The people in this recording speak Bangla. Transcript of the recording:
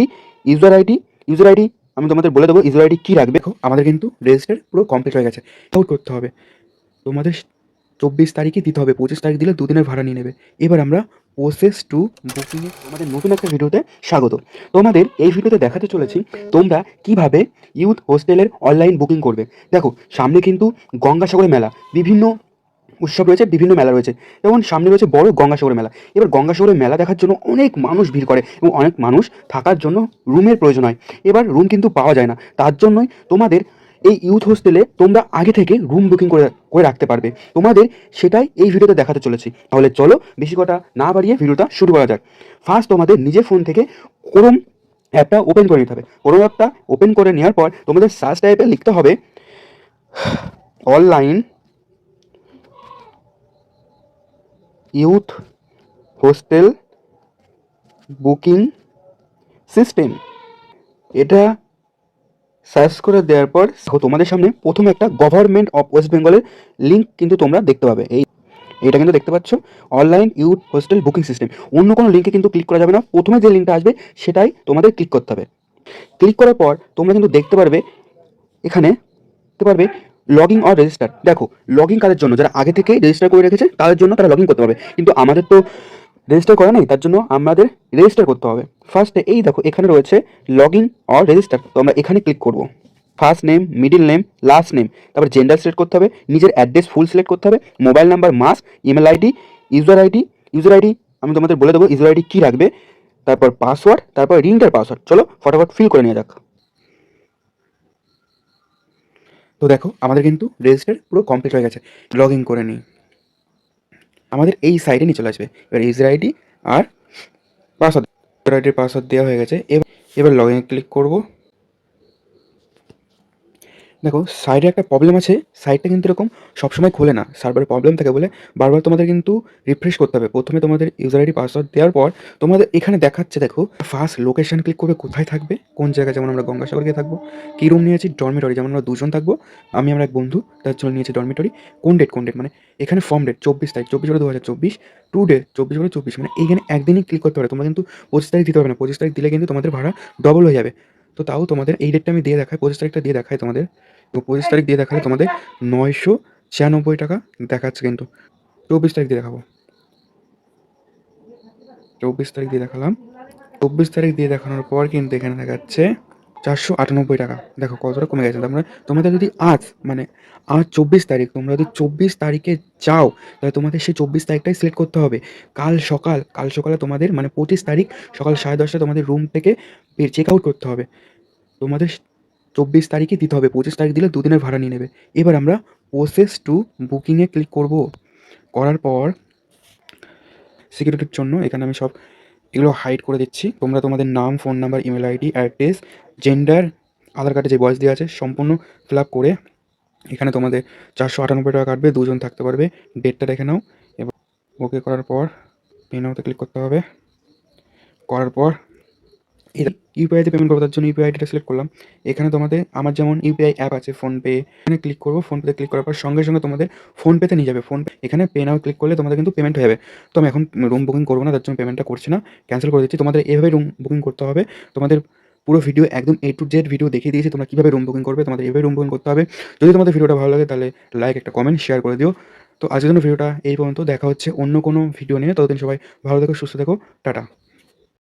ID user ID user ID আমি তোমাদের বলে দেবো ইউজার আইডি কী রাখবে? আমাদের কিন্তু রেজিস্টার পুরো কমপ্লিট হয়ে গেছে। আউট করতে হবে। তোমাদের চব্বিশ তারিখে দিতে হবে, পঁচিশ তারিখ দিলে দুদিনের ভাড়া নিয়ে নেবে। এবার আমরা প্রসেস টু বুকিংয়ে তোমাদের নতুন একটা ভিডিওতে স্বাগত। তোমাদের এই ভিডিওতে দেখাতে চলেছি, তোমরা কীভাবে ইউথ হোস্টেলের অনলাইন বুকিং করবে। দেখো, সামনে কিন্তু গঙ্গাসাগর মেলা, বিভিন্ন উৎসব রয়েছে, বিভিন্ন মেলা রয়েছে। যেমন সামনে রয়েছে বড় গঙ্গাসাগর মেলা। এবার গঙ্গাসাগরের মেলা দেখার জন্য অনেক মানুষ ভিড় করে এবং অনেক মানুষ থাকার জন্য রুমের প্রয়োজন হয়। এবার রুম কিন্তু পাওয়া যায় না। তার জন্যই তোমাদের এই ইউথ হোস্টেলে তোমরা আগে থেকে রুম বুকিং করে করে রাখতে পারবে। তোমাদের সেটাই এই ভিডিওতে দেখাতে চলেছি। তাহলে চলো বেশি কথা না বাড়িয়ে ভিডিওটা শুরু করা যাক। ফার্স্ট তোমাদের নিজের ফোন থেকে ক্রোম অ্যাপটা ওপেন করে নিতে হবে। ক্রোম অ্যাপটা ওপেন করে নেওয়ার পর তোমাদের সার্চ টাইপে লিখতে হবে online youth, hostel, booking system. এটা সার্চ করে দেওয়ার পর তোমাদের সামনে প্রথমে একটা গভর্নমেন্ট অফ ওয়েস্ট বেঙ্গলের লিঙ্ক কিন্তু তোমরা দেখতে পাবে। এই এটা কিন্তু দেখতে পাচ্ছ, online youth, hostel, booking system. অন্য কোনো লিঙ্কে কিন্তু ক্লিক করা যাবে না। প্রথমে যে লিঙ্কটা আসবে সেটাই তোমাদের ক্লিক করতে হবে। ক্লিক করার পর তোমরা কিন্তু দেখতে পারবে, এখানে দেখতে পারবে লগিং অর রেজিস্টার দেখো লগিং কাদের জন্য? যারা আগে থেকে রেজিস্টার করে রেখেছে, তাদের জন্য তারা লগিং করতে পারবে। কিন্তু আমাদের তো রেজিস্টার করা নেই, তার জন্য আমাদের রেজিস্টার করতে হবে। ফার্স্টে এই দেখো, এখানে রয়েছে লগিং অর রেজিস্টার তো আমরা এখানে ক্লিক করব। First name middle name last name তারপর জেন্ডার সিলেক্ট করতে হবে, নিজের অ্যাড্রেস ফুল সিলেক্ট করতে হবে মোবাইল নাম্বার মাস email ID user ID user ID আমি তোমাদের বলে দেবো ইউজার আইডি কী রাখবে, তারপর পাসওয়ার্ড তারপর রিংটার পাসওয়ার্ড চলো, ফটাফট ফিল করে নিয়ে যাক। তো দেখো, আমাদের কিন্তু রেজিস্টার পুরো কমপ্লিট হয়ে গেছে। লগ ইন করে নিই। আমাদের এই সাইডে নিয়ে চলে আসবে। এবার ইউজার আইডি আর পাসওয়ার্ড ইউজার আইডির পাসওয়ার্ড দেওয়া হয়ে গেছে। এবার এবার লগ ইন ক্লিক করব। দেখো সাইডে একটা প্রবলেম আছে। সাইডটা কিন্তু এরকম সবসময় খোলে না। সার্ভারে প্রবলেম থাকে বলে বারবার তোমাদের কিন্তু রিফ্রেশ করতে হবে। প্রথমে তোমাদের ইউজার আইডি পাসওয়ার্ড দেওয়ার পর তোমাদের এখানে দেখাচ্ছে, দেখো ফার্স্ট লোকেশন ক্লিক করবে, কোথায় থাকবে, কোন জায়গায়, যেমন আমরা গঙ্গাসাগর গিয়ে থাকব, কী রুম নিয়েছি ডরমিটরি যেমন আমরা দুজন থাকব, আমি আমার এক বন্ধু, তার জন্য নিয়েছি ডরমিটরি কোন ডেট কোন ডেট মানে এখানে ফর্ম ডেট চব্বিশ তারিখ, চব্বিশ বলে দু হাজার চব্বিশ টু ডে চব্বিশ বলে চব্বিশ মানে এইখানে একদিনই ক্লিক করতে পারে, তোমরা কিন্তু পঁচিশ তারিখ দিতে হবে না। পঁচিশ তারিখ দিলে কিন্তু তোমাদের ভাড়া ডবল হয়ে যাবে। তো তাও তোমাদের এই ডেটটা আমি দিয়ে দেখাই, পঁচিশ তারিখটা দিয়ে দেখাই তোমাদের। তো পঁচিশ তারিখ দিয়ে দেখালে তোমাদের নয়শো ছিয়ানব্বই টাকা দেখাচ্ছে কিন্তু। চব্বিশ তারিখ দিয়ে দেখাবো। চব্বিশ তারিখ দিয়ে দেখালাম। চব্বিশ তারিখ দিয়ে দেখানোর পর কিন্তু এখানে দেখাচ্ছে চারশো আটানব্বই টাকা। দেখো কতটা কমে গেছে। তার মানে তোমাদের যদি আজ মানে আজ চব্বিশ তারিখ, তোমরা যদি চব্বিশ তারিখে যাও, তাহলে তোমাদের সেই চব্বিশ তারিখটাই সিলেক্ট করতে হবে। কাল সকাল, কাল সকালে তোমাদের মানে পঁচিশ তারিখ সকাল সাড়ে দশটায় তোমাদের রুম থেকে চেক আউট করতে হবে। তোমাদের চব্বিশ তারিখে দিতে হবে। পঁচিশ তারিখ দিলে দুদিনের ভাড়া নিয়ে নেবে। এবার আমরা প্রসেস টু বুকিংয়ে ক্লিক করব। করার পর সিকিউরিটির জন্য এখানে আমি সব এগুলো হাইড করে দিচ্ছি। তোমরা তোমাদের নাম phone number email ID address gender Aadhaar কার্ডে যে বয়স দেওয়া আছে, সম্পূর্ণ ফিল করে এখানে তোমাদের চারশো আটানব্বই টাকা কাটবে, দুজন থাকতে পারবে। ডেটটা দেখে নাও। এবং ওকে করার পর পেন ক্লিক করতে হবে। করার পর ইউপিআইতে পেমেন্ট করব, তার জন্য ইউপিআই আইডিটা সিলেক্ট করলাম। এখানে তোমাদের, আমার যেমন ইউপিআই অ্যাপ আছে ফোনপে এখানে ক্লিক করব ফোনপেতে ক্লিক করার পর সঙ্গে সঙ্গে তোমাদের ফোনপেতে নিয়ে যাবে। ফোনপে এখানে পে নাও ক্লিক করলে তোমাদের কিন্তু পেমেন্ট হয়ে যাবে। তো আমি এখন রুম বুকিং করব না, তার জন্য পেমেন্টটা করছি না ক্যান্সেল করে দিচ্ছি। তোমাদের এভাবে রুম বুকিং করতে হবে। তোমাদের পুরো ভিডিও একদম এ টু জেড ভিডিও দেখিয়ে দিয়েছি, তোমরা কীভাবে রুম বুকিং করবে, তোমাদের এভাবে রুম বুকিং করতে হবে। যদি তোমাদের ভিডিওটা ভালো লাগে, তাহলে লাইক একটা কমেন্ট শেয়ার করে দিও। তো আজকের জন্য ভিডিওটা এই পর্যন্ত, দেখা হচ্ছে অন্য কোনো ভিডিও নিয়ে। ততদিন সবাই ভালো থেকো, সুস্থ থেকো, টাটা।